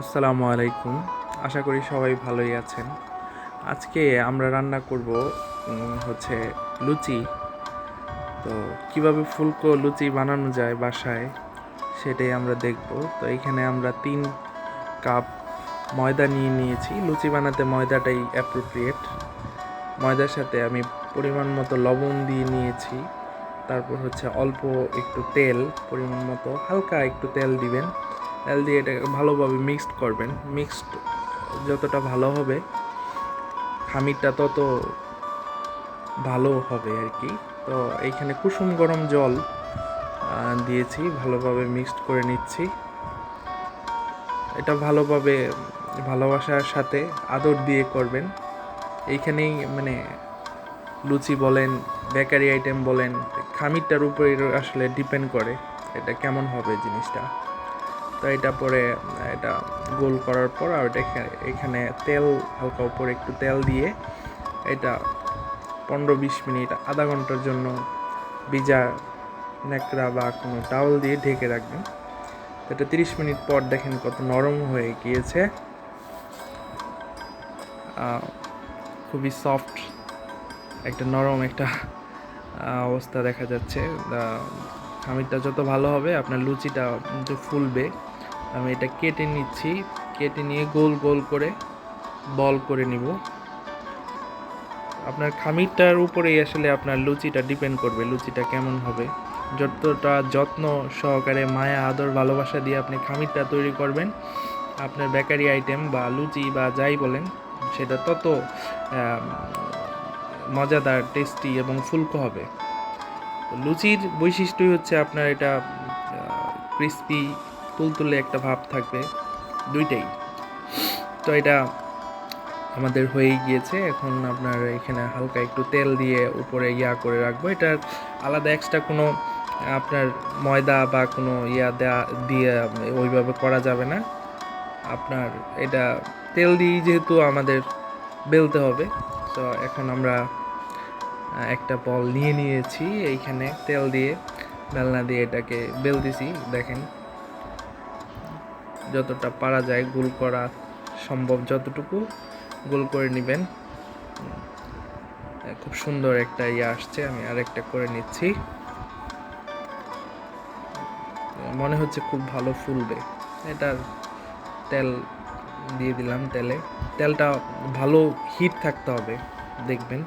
আসসালামু আলাইকুম। আশা করি সবাই ভালোই আছেন। আজকে আমরা রান্না করব হচ্ছে লুচি। তো কীভাবে ফুলকো লুচি বানানো যায় বাসায়, সেটাই আমরা দেখব। তো এখানে আমরা তিন কাপ ময়দা নিয়ে নিয়েছি। লুচি বানাতে ময়দাটাই অ্যাপ্রোপ্রিয়েট ময়দার সাথে আমি পরিমাণ মতো লবণ দিয়ে নিয়েছি। তারপর হচ্ছে অল্প একটু তেল, পরিমাণ মতো হালকা একটু তেল দিবেন। তেল দিয়ে এটাকে ভালোভাবে মিক্সড করবেন। মিক্সড যতটা ভালো হবে, খামিরটা তত ভালো হবে আর কি। তো এইখানে কুসুম গরম জল দিয়েছি, ভালোভাবে মিক্সড করে নিচ্ছি। এটা ভালোভাবে ভালোবাসার সাথে আদর দিয়ে করবেন। এইখানেই মানে লুচি বলেন, বেকারি আইটেম বলেন, খামিরটার উপরে আসলে ডিপেন্ড করে এটা কেমন হবে জিনিসটা। তো এটা পরে, এটা গোল করার পর আর এটা এখা- এখানে তেল, হালকা উপরে একটু তেল দিয়ে এটা পনেরো বিশ মিনিট, আধা ঘণ্টার জন্য ভিজা ন্যাকড়া বা কোনো টাওয়াল দিয়ে ঢেকে রাখবেন। এটা তিরিশ মিনিট পর দেখেন কত নরম হয়ে গিয়েছে। খুবই সফট একটা, নরম একটা অবস্থা দেখা যাচ্ছে। খামিরটা যত ভালো হবে, আপনার লুচিটা ফুলবে। আমি এটা কেটে নিচ্ছি। কেটে নিয়ে গোল গোল করে বল করে নিব। আপনার খামিরটার উপরেই আসলে আপনার লুচিটা ডিপেন্ড করবে, লুচিটা কেমন হবে। যতটা যত্ন সহকারে, মায়া, আদর, ভালোবাসা দিয়ে আপনি খামিরটা তৈরি করবেন, আপনার বেকারি আইটেম বা লুচি বা যাই বলেন, সেটা তত মজাদার, টেস্টি এবং ফুলকো হবে। লুচির বৈশিষ্ট্যই হচ্ছে আপনার এটা ক্রিস্পি তুলতুলে একটা ভাব থাকবে, দুইটাই। তো এটা আমাদের হয়েই গিয়েছে। এখন আপনার এখানে হালকা একটু তেল দিয়ে উপরে ইয়া করে রাখব। এটার আলাদা এক্সট্রা কোনো, আপনার ময়দা বা কোনো ইয়া দেয়া দিয়ে ওইভাবে করা যাবে না। আপনার এটা তেল দিয়েই যেহেতু আমাদের বেলতে হবে, তো এখন আমরা একটা বল নিয়ে নিয়েছি। এইখানে তেল দিয়ে, বেলনা দিয়ে এটাকে বেলতেছি। দেখেন। যতটা পারা যায় গোল করা সম্ভব যতটুকু গোল করে নেবেন। খুব সুন্দর একটা ইয়ে আসছে আমি আরেকটা করে নিচ্ছি। মনে হচ্ছে খুব ভালো ফুলবে। এটা তেল দিয়ে দিলাম তেলে। তেলটা ভালো হিট থাকতে হবে দেখবেন।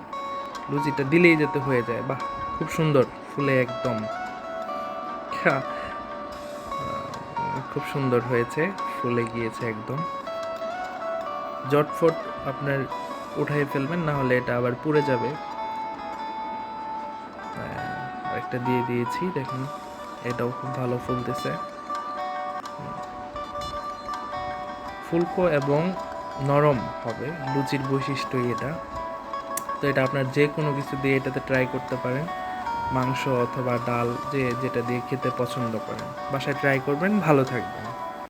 লুচিটা দিলেই যাতে হয়ে যায় বাহ খুব সুন্দর ফুলে একদম। আহ, খুব সুন্দর হয়েছে, ফুলে গিয়েছে একদম। জটফট আপনার উঠাই ফেলবেন, না হলে এটা আবার পুড়ে যাবে। একটা দিয়ে দিয়েছি, দেখুন, এটাও খুব ভালো ফুলতেছে। ফুলকো এবং নরম হবে, লুচির বৈশিষ্ট্যই এটা। তো এটা আপনার যে কোনো কিছু দিয়ে এটাতে ট্রাই করতে পারেন। মাংস অথবা ডাল যে যেটা দিয়ে খেতে পছন্দ করেন। বাসায় ট্রাই করবেন ভালো থাকবেন।